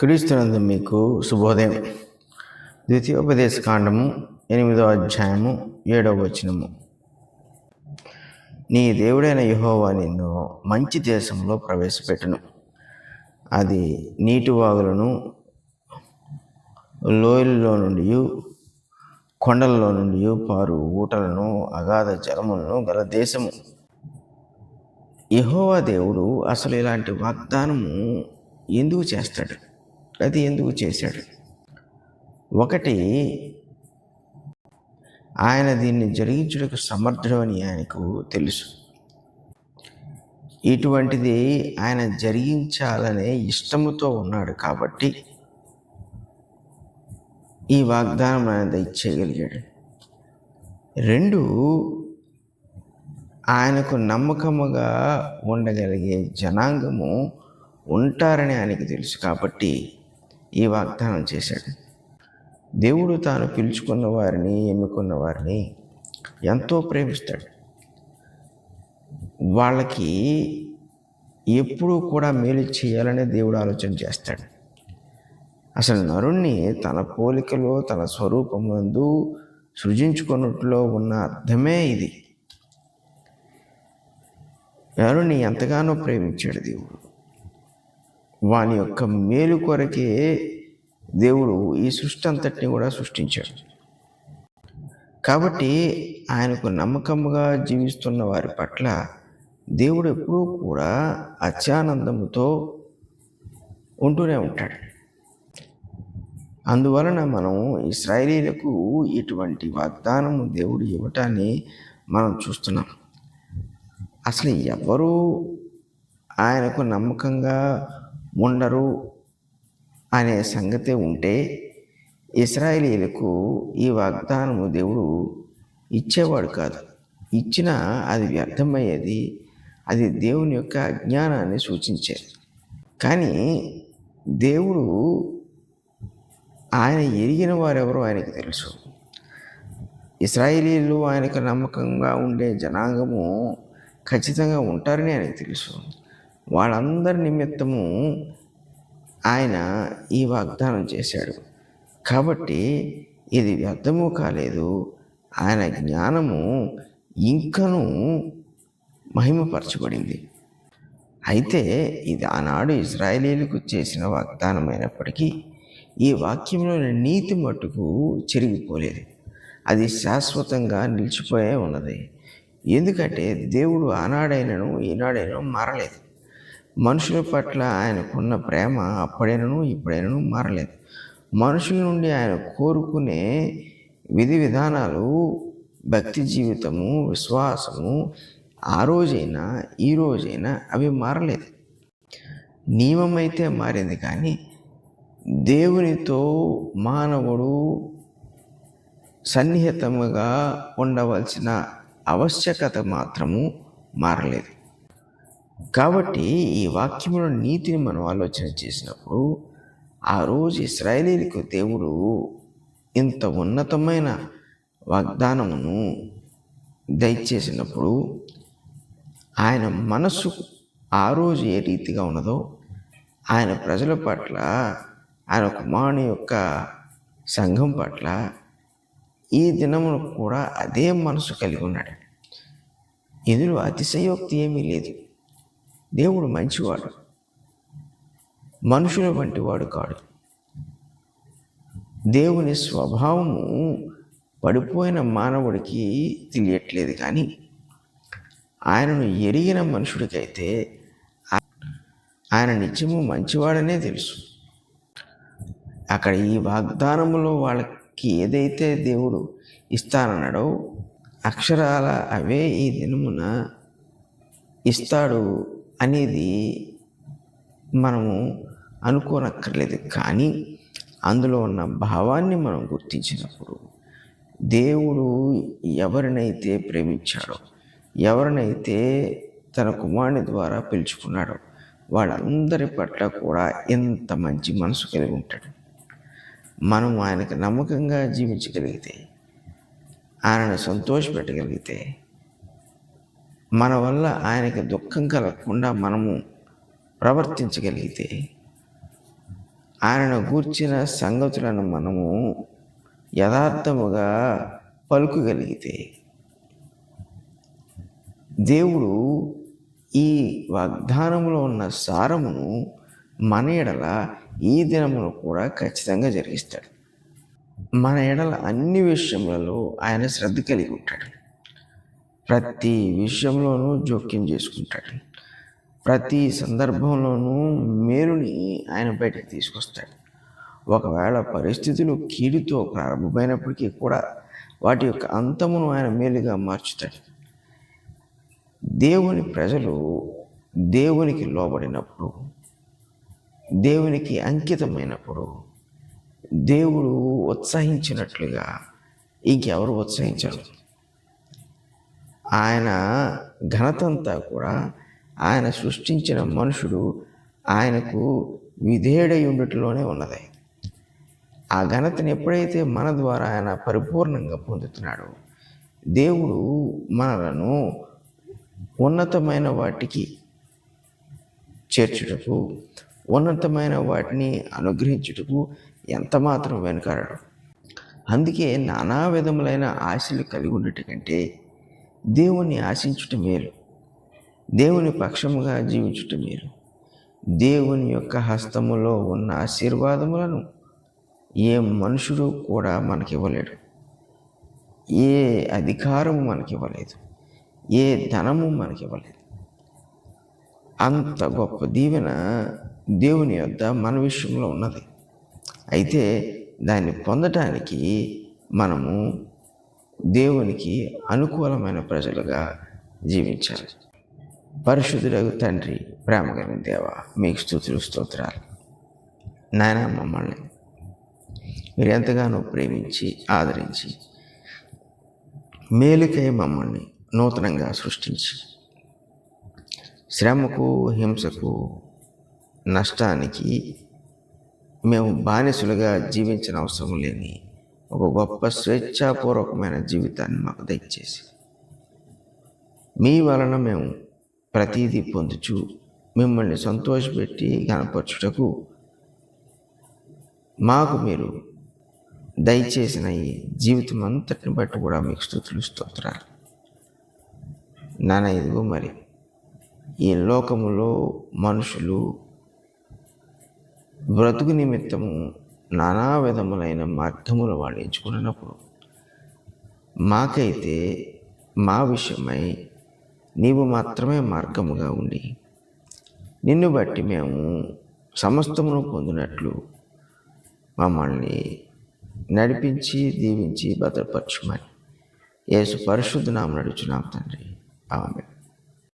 క్రీస్తునందు మీకు శుభోదయం. ద్వితీయోపదేశ కాండము ఎనిమిదో అధ్యాయము ఏడవ వచనము. నీ దేవుడైన యహోవా నిన్ను మంచి దేశంలో ప్రవేశపెట్టను. అది నీటి వాగులను లోయల్లో నుండి కొండల్లో నుండి పారు ఊటలను అగాధ జలములను గల దేశము. యహోవా దేవుడు అసలు ఇలాంటి వాగ్దానము ఎందుకు చేస్తాడు? అది ఎందుకు చేశాడు? ఒకటి ఆయన దీన్ని జరిగించుటకు సమర్థమని ఆయనకు తెలుసు. ఇటువంటిది ఆయన జరిగించాలనే ఇష్టముతో ఉన్నాడు కాబట్టి ఈ వాగ్దానం ఆయన దయచేయగలిగాడు. రెండు ఆయనకు నమ్మకముగా ఉండగలిగే జనాంగము ఉంటారని ఆయనకు తెలుసు కాబట్టి ఈ వాగ్దానం చేశాడు. దేవుడు తాను పిలుచుకున్న వారిని ఎన్నుకున్న వారిని ఎంతో ప్రేమిస్తాడు. వాళ్ళకి ఎప్పుడూ కూడా మేలు చేయాలనే దేవుడు ఆలోచన చేస్తాడు. అసలు నరుణ్ణి తన పోలికలో తన స్వరూపమందు సృజించుకున్నట్లో ఉన్న అర్థమే ఇది. నరుణ్ణి ఎంతగానో ప్రేమించాడు దేవుడు. వాని యొక్క మేలు కొరకే దేవుడు ఈ సృష్టి అంతటిని కూడా సృష్టించాడు. కాబట్టి ఆయనకు నమ్మకంగా జీవిస్తున్న వారి పట్ల దేవుడు ఎప్పుడూ కూడా అత్యానందముతో ఉంటూనే ఉంటాడు. అందువలన మనం ఇస్రాయేలీలకు ఇటువంటి వాగ్దానము దేవుడు ఇవ్వటాన్ని మనం చూస్తున్నాం. అసలు ఎవరు ఆయనకు నమ్మకంగా ఉండరు అనే సంగతి ఉంటే ఇస్రాయేలీలకు ఈ వాగ్దానము దేవుడు ఇచ్చేవాడు కాదు. ఇచ్చినా అది వ్యర్థమయ్యేది అది దేవుని యొక్క అజ్ఞానాన్ని సూచించేది. కానీ దేవుడు ఆయన ఎరిగిన వారెవరో ఆయనకు తెలుసు. ఇస్రాయేలీలు ఆయనకు నమ్మకంగా ఉండే జనాంగము ఖచ్చితంగా ఉంటారని ఆయనకు తెలుసు. వాళ్ళందరి నిమిత్తము ఆయన ఈ వాగ్దానం చేశాడు. కాబట్టి ఇది వ్యర్థము కాలేదు ఆయన జ్ఞానము ఇంకనూ మహిమపరచబడింది. అయితే ఇది ఆనాడు ఇజ్రాయేలీలకు చేసిన వాగ్దానమైనప్పటికీ ఈ వాక్యంలోని నీతి మట్టుకు చెరిగిపోలేదు. అది శాశ్వతంగా నిలిచిపోయే ఉన్నది. ఎందుకంటే దేవుడు ఆనాడైనను ఈనాడైనను మారలేదు. మనుషుల పట్ల ఆయనకున్న ప్రేమ అప్పుడైనను ఇప్పుడైనను మారలేదు. మనుషుల నుండి ఆయన కోరుకునే విధి విధానాలు భక్తి జీవితము విశ్వాసము ఆ రోజైనా ఈ రోజైనా అవి మారలేదు. నియమమైతే మారింది కానీ దేవునితో మానవుడు సన్నిహితముగా ఉండవలసిన ఆవశ్యకత మాత్రము మారలేదు. కాబట్టి ఈ వాక్యంలో నీతిని మనం ఆలోచన చేసినప్పుడు ఆ రోజు ఇస్రాయేలీలకు దేవుడు ఇంత ఉన్నతమైన వాగ్దానమును దయచేసినప్పుడు ఆయన మనస్సు ఆ రోజు ఏ రీతిగా ఉన్నదో ఆయన ప్రజల పట్ల ఆయన కుమారుని యొక్క సంఘం పట్ల ఈ దినమును కూడా అదే మనసు కలిగి ఉన్నాడు. ఇందులో అతిశయోక్తి ఏమీ లేదు. దేవుడు మంచివాడు. మనుషుల వంటి వాడు కాడు. దేవుని స్వభావము పడిపోయిన మానవుడికి తెలియట్లేదు కానీ ఆయనను ఎరిగిన మనుషుడికైతే ఆయన నిత్యము మంచివాడనే తెలుసు. అక్కడ ఈ వాగ్దానములో వాళ్ళకి ఏదైతే దేవుడు ఇస్తానన్నాడో అక్షరాల అవే ఈ దినమున ఇస్తాడు అనేది మనము అనుకోనక్కర్లేదు. కానీ అందులో ఉన్న భావాన్ని మనం గుర్తించినప్పుడు దేవుడు ఎవరినైతే ప్రేమించాడో ఎవరినైతే తన కుమారుని ద్వారా పిలుచుకున్నాడో వాళ్ళందరి పట్ల కూడా ఎంత మంచి మనసు కలిగి ఉంటాడు. మనం ఆయనకు నమ్మకంగా జీవించగలిగితే ఆయనను సంతోషపెట్టగలిగితే మన వల్ల ఆయనకి దుఃఖం కలగకుండా మనము ప్రవర్తించగలిగితే ఆయనను గూర్చిన సంగతులను మనము యథార్థముగా పలుకగలిగితే దేవుడు ఈ వాగ్దానంలో ఉన్న సారమును మన ఎడల ఈ దినమును కూడా ఖచ్చితంగా జరిగిస్తాడు. మన ఎడల అన్ని విషయములలో ఆయన శ్రద్ధ కలిగి ఉంటాడు. ప్రతి విషయంలోనూ జోక్యం చేసుకుంటాడు. ప్రతి సందర్భంలోనూ మేలుని ఆయన బయటకు తీసుకొస్తాడు. ఒకవేళ పరిస్థితులు కీడుతో ప్రారంభమైనప్పటికీ కూడా వాటి యొక్క అంతమును ఆయన మేలుగా మార్చుతాడు. దేవుని ప్రజలు దేవునికి లోబడినప్పుడు దేవునికి అంకితమైనప్పుడు దేవుడు ఉత్సహించినట్లుగా ఇంకెవరు ఉత్సహించరు? ఆయన ఘనతంతా కూడా ఆయన సృష్టించిన మనుషుడు ఆయనకు విధేయుడై ఉండటంలోనే ఉన్నది. ఆ ఘనతను ఎప్పుడైతే మన ద్వారా ఆయన పరిపూర్ణంగా పొందుతున్నాడో దేవుడు మనలను ఉన్నతమైన వాటికి చేర్చుటకు ఉన్నతమైన వాటిని అనుగ్రహించుటకు ఎంతమాత్రం వెనుకాడడు. అందుకే నానా విధములైన ఆశలు కలిగి ఉండటం కంటే దేవుణ్ణి ఆశించుట మేలు. దేవుని పక్షముగా జీవించుట మేలు. దేవుని యొక్క హస్తములో ఉన్న ఆశీర్వాదములను ఏ మనుషుడు కూడా మనకి ఇవ్వలేడు ఏ అధికారము మనకి ఇవ్వలేదు ఏ ధనము మనకి ఇవ్వలేదు అంత గొప్ప దీవెన దేవుని యొద్ద మన విషయంలో ఉన్నది. అయితే దాన్ని పొందటానికి మనము దేవునికి అనుకూలమైన ప్రజలుగా జీవించాలి. పరిశుద్ధులకు తండ్రి ప్రేమ దేవ మీకు స్థుతులు స్తోత్రాలు. నాయన మమ్మల్ని మీరు ఎంతగానో ప్రేమించి ఆదరించి మేలుకై మమ్మల్ని నూతనంగా సృష్టించి శ్రమకు హింసకు నష్టానికి మేము బానిసలుగా జీవించిన అవసరం లేని ఒక గొప్ప స్వేచ్ఛాపూర్వకమైన జీవితాన్ని మాకు దయచేసి. మీ వలన మేము ప్రతీదీ పొందుచు మిమ్మల్ని సంతోషపెట్టి కనపరచుటకు మాకు మీరు దయచేసిన ఈ జీవితం అంతటిని బట్టి కూడా మీకు స్థుతులు స్తోత్రాలు. నాన్న ఇదిగో మరి ఈ లోకములో మనుషులు బ్రతుకు నిమిత్తము నానా విధములైన మార్గములు వాళ్ళు ఎంచుకున్నప్పుడు మాకైతే మా విషయమై నీవు మాత్రమే మార్గముగా ఉండి నిన్ను బట్టి మేము సమస్తమును పొందినట్లు మమ్మల్ని నడిపించి దీవించి భద్రపరచుమని యేసు పరిశుద్ధ నామ నడుచున్నాం తండ్రి. ఆమె